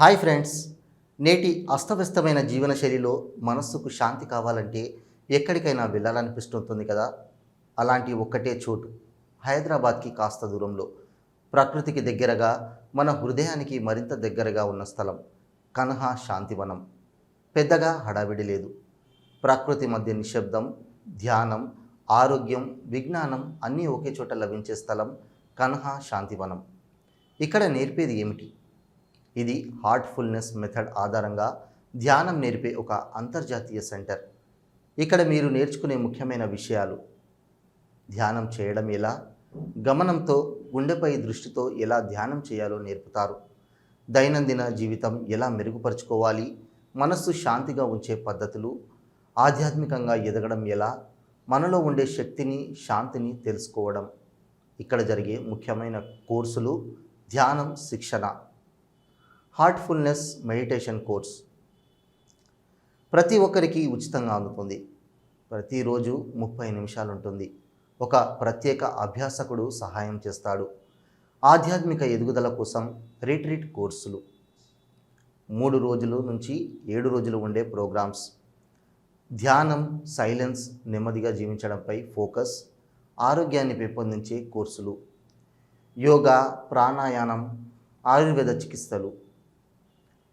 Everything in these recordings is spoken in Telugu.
Hi friends. నేటి అస్తవ్యస్తమైన జీవనశైలిలో మనస్సుకు శాంతి కావాలంటే ఎక్కడికైనా వెళ్ళాలనిపిస్తుంటుంది కదా? అలాంటి ఒక్కటే చోటు హైదరాబాద్కి కాస్త దూరంలో. ప్రకృతికి దగ్గరగా మన హృదయానికి మరింత దగ్గరగా ఉన్న స్థలం కన్హా శాంతివనం. పెద్దగా హడావిడి లేదు. ప్రకృతి మధ్య నిశ్శబ్దం ధ్యానం ఆరోగ్యం విజ్ఞానం అన్నీ ఒకే చోట లభించే స్థలం కన్హా శాంతివనం. ఇక్కడ నేర్పేది ఏమిటి? ఇది హార్ట్ఫుల్నెస్ మెథడ్ ఆధారంగా ధ్యానం నేర్పే ఒక అంతర్జాతీయ సెంటర్. ఇక్కడ మీరు నేర్చుకునే ముఖ్యమైన విషయాలు. ధ్యానం చేయడం ఎలా? గమనంతో గుండెపై దృష్టితో ఎలా ధ్యానం చేయాలో నేర్పుతారు. దైనందిన జీవితం ఎలా మెరుగుపరుచుకోవాలి? మనస్సు శాంతిగా ఉంచే పద్ధతులు. ఆధ్యాత్మికంగా ఎదగడం ఎలా? మనలో ఉండే శక్తిని శాంతిని తెలుసుకోవడం. ఇక్కడ జరిగే ముఖ్యమైన కోర్సులు ధ్యానం శిక్షణ. హార్ట్ఫుల్నెస్ మెడిటేషన్ కోర్స్ ప్రతి ఒక్కరికి ఉచితంగా అందుతుంది. ప్రతిరోజు ముప్పై నిమిషాలు ఉంటుంది ఒక ప్రత్యేక అభ్యాసకుడు సహాయం చేస్తాడు. ఆధ్యాత్మిక ఎదుగుదల కోసం రిట్రీట్ కోర్సులు. మూడు రోజులు నుంచి ఏడు రోజులు ఉండే ప్రోగ్రామ్స్. ధ్యానం సైలెన్స్ నెమ్మదిగా జీవించడంపై ఫోకస్. ఆరోగ్యాన్ని పెంపొందించే కోర్సులు. యోగా ప్రాణాయామం ఆయుర్వేద చికిత్సలు.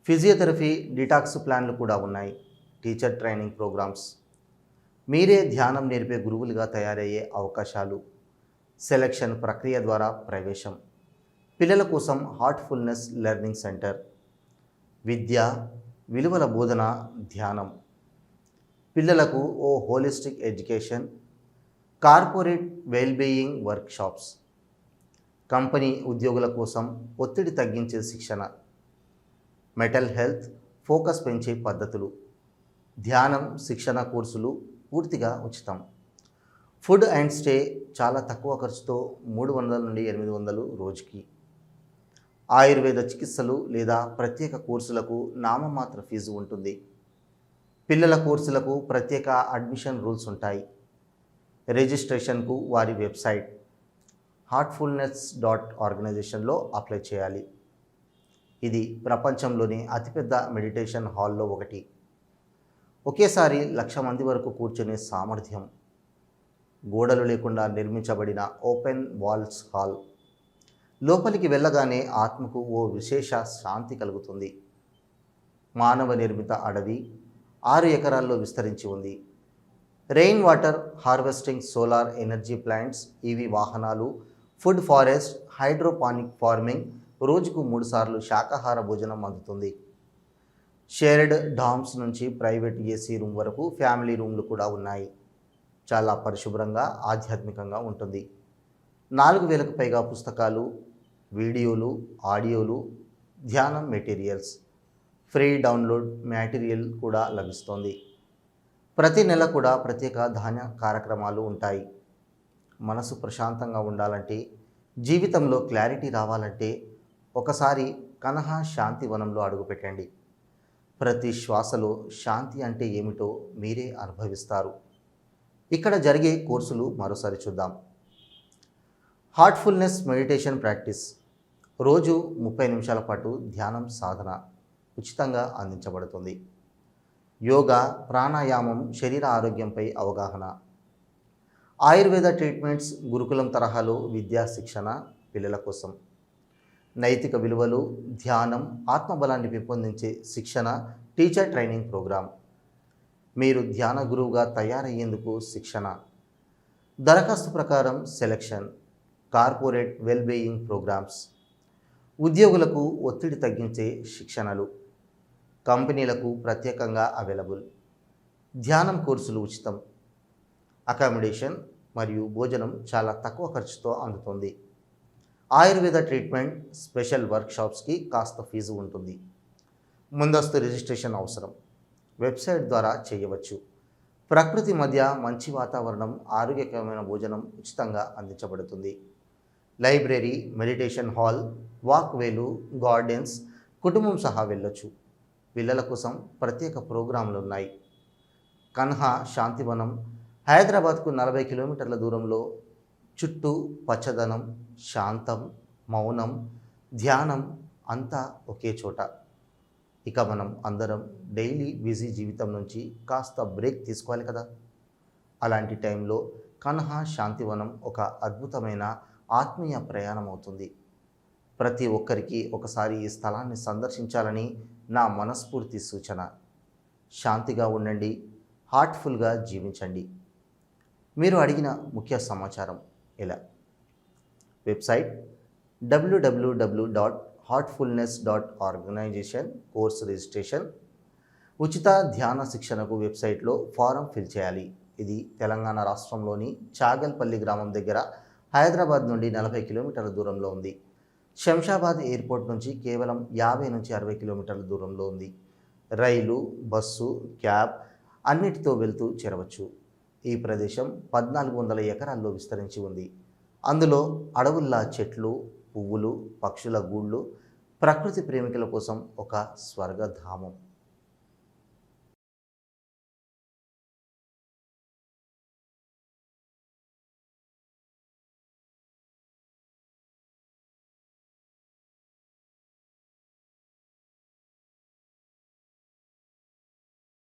ఫిజియోథెరపీ డిటాక్స్ ప్లాన్లు కూడా ఉన్నాయి. Teacher training programs. మీరే ధ్యానం నేర్పే గురువులుగా తయారయ్యే అవకాశాలు. సెలక్షన్ ప్రక్రియ ద్వారా ప్రవేశం. పిల్లల కోసం హార్ట్ఫుల్నెస్ లెర్నింగ్ సెంటర్. విద్య విలువల బోధన ధ్యానం. పిల్లలకు ఓ holistic education. Corporate wellbeing workshops. Company ఉద్యోగుల కోసం ఒత్తిడి తగ్గించే శిక్షణ. మెటల్ హెల్త్ ఫోకస్ పెంచే పద్ధతులు ధ్యానం శిక్షణ కోర్సులు పూర్తిగా ఉచితం. ఫుడ్ అండ్ స్టే చాలా తక్కువ ఖర్చుతో మూడు వందల నుండి ఎనిమిది వందలు రోజుకి. ఆయుర్వేద చికిత్సలు లేదా ప్రత్యేక కోర్సులకు నామమాత్ర ఫీజు ఉంటుంది. పిల్లల కోర్సులకు ప్రత్యేక అడ్మిషన్ రూల్స్ ఉంటాయి. రిజిస్ట్రేషన్కు వారి వెబ్సైట్. హార్ట్ఫుల్నెస్ డాట్ ఆర్గనైజేషన్లో అప్లై చేయాలి. ఇది ప్రపంచంలోని అతిపెద్ద మెడిటేషన్ హాల్లో ఒకటి. ఒకేసారి లక్ష మంది వరకు కూర్చునే సామర్థ్యం. గోడలు లేకుండా నిర్మించబడిన ఓపెన్ వాల్స్ హాల్. లోపలికి వెళ్ళగానే ఆత్మకు ఓ విశేష శాంతి కలుగుతుంది. మానవ నిర్మిత అడవి ఆరు ఎకరాల్లో విస్తరించి ఉంది. Rain water harvesting solar energy plants ఇవి వాహనాలు ఫుడ్ ఫారెస్ట్ హైడ్రోపానిక్ ఫార్మింగ్ రోజుకు మూడుసార్లు శాకాహార భోజనం అందుతుంది. షేర్డ్ డామ్స్ నుంచి ప్రైవేట్ ఏసీ రూమ్ వరకు ఫ్యామిలీ రూమ్లు కూడా ఉన్నాయి. చాలా పరిశుభ్రంగా ఆధ్యాత్మికంగా ఉంటుంది. నాలుగు వేలకు పైగా పుస్తకాలు వీడియోలు ఆడియోలు ధ్యానం మెటీరియల్స్ ఫ్రీ డౌన్లోడ్ మ్యాటీరియల్ కూడా లభిస్తుంది. ప్రతి నెల కూడా ప్రత్యేక ధాన్య కార్యక్రమాలు ఉంటాయి. మనసు ప్రశాంతంగా ఉండాలంటే జీవితంలో క్లారిటీ రావాలంటే ఒకసారి కనహ శాంతి వనంలో అడుగుపెట్టండి. ప్రతి శ్వాసలో శాంతి అంటే ఏమిటో మీరే అనుభవిస్తారు. ఇక్కడ జరిగే కోర్సులు మరోసారి చూద్దాం. Heartfulness meditation practice. రోజు ముప్పై నిమిషాల పాటు ధ్యానం సాధన ఉచితంగా అందించబడుతుంది. యోగా ప్రాణాయామం శరీర ఆరోగ్యంపై అవగాహన. ఆయుర్వేద ట్రీట్మెంట్స్ గురుకులం తరహాలో విద్యా శిక్షణ పిల్లల కోసం. నైతిక విలువలు ధ్యానం ఆత్మబలాన్ని పెంపొందించే శిక్షణ టీచర్ ట్రైనింగ్ ప్రోగ్రాం. మీరు ధ్యాన గురువుగా తయారయ్యేందుకు శిక్షణ. దరఖాస్తు ప్రకారం సెలక్షన్ కార్పొరేట్ వెల్బీయింగ్ ప్రోగ్రామ్స్. ఉద్యోగులకు ఒత్తిడి తగ్గించే శిక్షణలు. కంపెనీలకు ప్రత్యేకంగా అవైలబుల్. ధ్యానం కోర్సులు ఉచితం. అకామిడేషన్ మరియు భోజనం చాలా తక్కువ ఖర్చుతో అందుతుంది. ఆయుర్వేద ట్రీట్మెంట్ స్పెషల్ వర్క్షాప్స్కి కాస్త ఫీజు ఉంటుంది. ముందస్తు రిజిస్ట్రేషన్ అవసరం. వెబ్సైట్ ద్వారా చేయవచ్చు. ప్రకృతి మధ్య మంచి వాతావరణం ఆరోగ్యకరమైన భోజనం ఉచితంగా అందించబడుతుంది. లైబ్రరీ మెడిటేషన్ హాల్ వాక్వేలు గార్డెన్స్ కుటుంబం సహా వెళ్ళొచ్చు. పిల్లల కోసం ప్రత్యేక ప్రోగ్రాంలు ఉన్నాయి. కన్హా శాంతివనం హైదరాబాద్కు నలభై కిలోమీటర్ల దూరంలో చుట్టూ పచ్చదనం శాంతం మౌనం ధ్యానం అంతా ఒకే చోట. ఇక మనం అందరం డైలీ బిజీ జీవితం నుంచి కాస్త బ్రేక్ తీసుకోవాలి కదా. అలాంటి టైంలో కన్హా శాంతివనం ఒక అద్భుతమైన ఆత్మీయ ప్రయాణం అవుతుంది. ప్రతి ఒక్కరికి ఒకసారి ఈ స్థలాన్ని సందర్శించాలని నా మనస్ఫూర్తి సూచన. శాంతిగా ఉండండి హార్ట్ఫుల్గా జీవించండి. మీరు అడిగిన ముఖ్య సమాచారం ఇలా. Website WWW dot Heartfulness dot organization course registration. ఉచిత ధ్యాన శిక్షణకు వెబ్సైట్లో ఫారం ఫిల్ చేయాలి. ఇది తెలంగాణ రాష్ట్రంలోని చాగల్పల్లి గ్రామం దగ్గర హైదరాబాద్ నుండి నలభై కిలోమీటర్ల దూరంలో ఉంది. శంషాబాద్ ఎయిర్పోర్ట్ నుంచి కేవలం యాభై నుంచి అరవై కిలోమీటర్ల దూరంలో ఉంది. రైలు బస్సు క్యాబ్ అన్నిటితో వెళ్తూ చేరవచ్చు. ఈ ప్రదేశం పద్నాలుగు వందల ఎకరాల్లో విస్తరించి ఉంది. అందులో అడవుల్లా చెట్లు పువ్వులు పక్షుల గూళ్ళు ప్రకృతి ప్రేమికుల కోసం ఒక స్వర్గధామం.